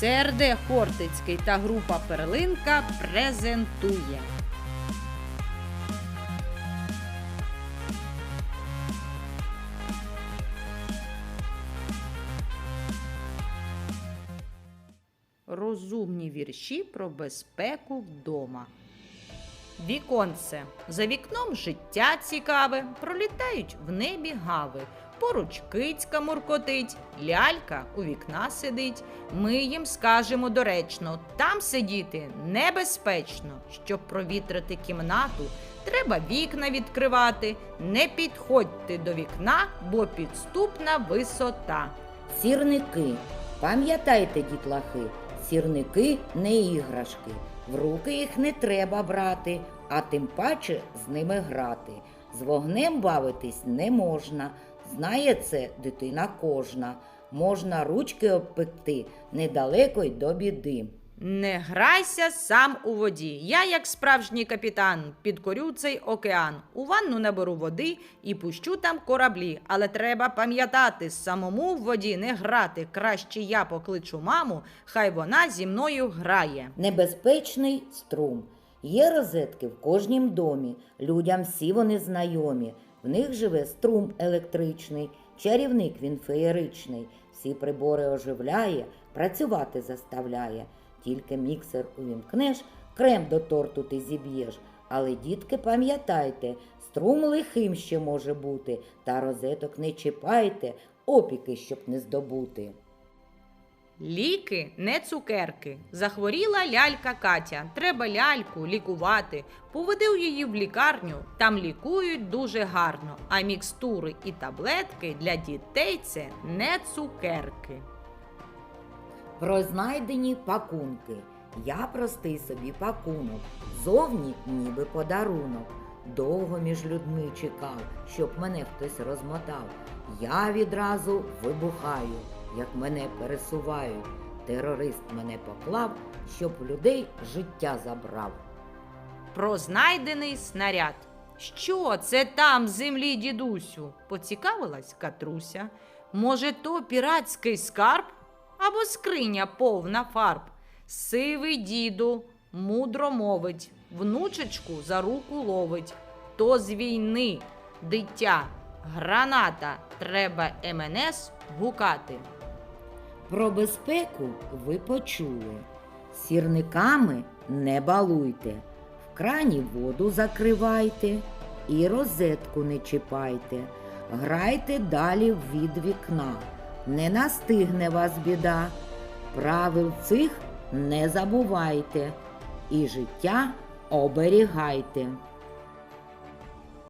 ЦРД Хортицький та група Перлинка презентує. Розумні вірші про безпеку вдома. Віконце. За вікном життя цікаве, пролітають в небі гави. Поруч кицька муркотить, лялька у вікна сидить. Ми їм скажемо доречно, там сидіти небезпечно. Щоб провітрити кімнату, треба вікна відкривати. Не підходьте до вікна, бо підступна висота. Сірники. Пам'ятайте, дітлахи, сірники не іграшки. В руки їх не треба брати, а тим паче з ними грати. З вогнем бавитись не можна. Знає це дитина кожна. Можна ручки обпекти недалеко й до біди. Не грайся сам у воді. Я, як справжній капітан, підкорю цей океан. У ванну наберу води і пущу там кораблі. Але треба пам'ятати, самому в воді не грати. Краще я покличу маму, хай вона зі мною грає. Небезпечний струм. Є розетки в кожнім домі. Людям всі вони знайомі. В них живе струм електричний, чарівник він феєричний. Всі прибори оживляє, працювати заставляє. Тільки міксер увімкнеш, крем до торту ти зіб'єш. Але, дітки, пам'ятайте, струм лихим ще може бути, та розеток не чіпайте, опіки, щоб не здобути. Ліки не цукерки. Захворіла лялька Катя. Треба ляльку лікувати. Поведив її в лікарню. Там лікують дуже гарно. А мікстури і таблетки для дітей це не цукерки. Про знайдені пакунки. Я простий собі пакунок, зовні ніби подарунок. Довго між людьми чекав, щоб мене хтось розмотав. Я відразу вибухаю, як мене пересувають. Терорист мене поклав, щоб людей життя забрав. Про знайдений снаряд. Що це там землі, дідусю? поцікавилась Катруся. Може, то піратський скарб або скриня повна фарб. Сивий діду мудро мовить, внучечку за руку ловить. То з війни, дитя, граната, треба МНС гукати. Про безпеку ви почули. Сірниками не балуйте, в крані воду закривайте і розетку не чіпайте. Грайте далі від вікна, не настигне вас біда. Правил цих не забувайте і життя оберігайте.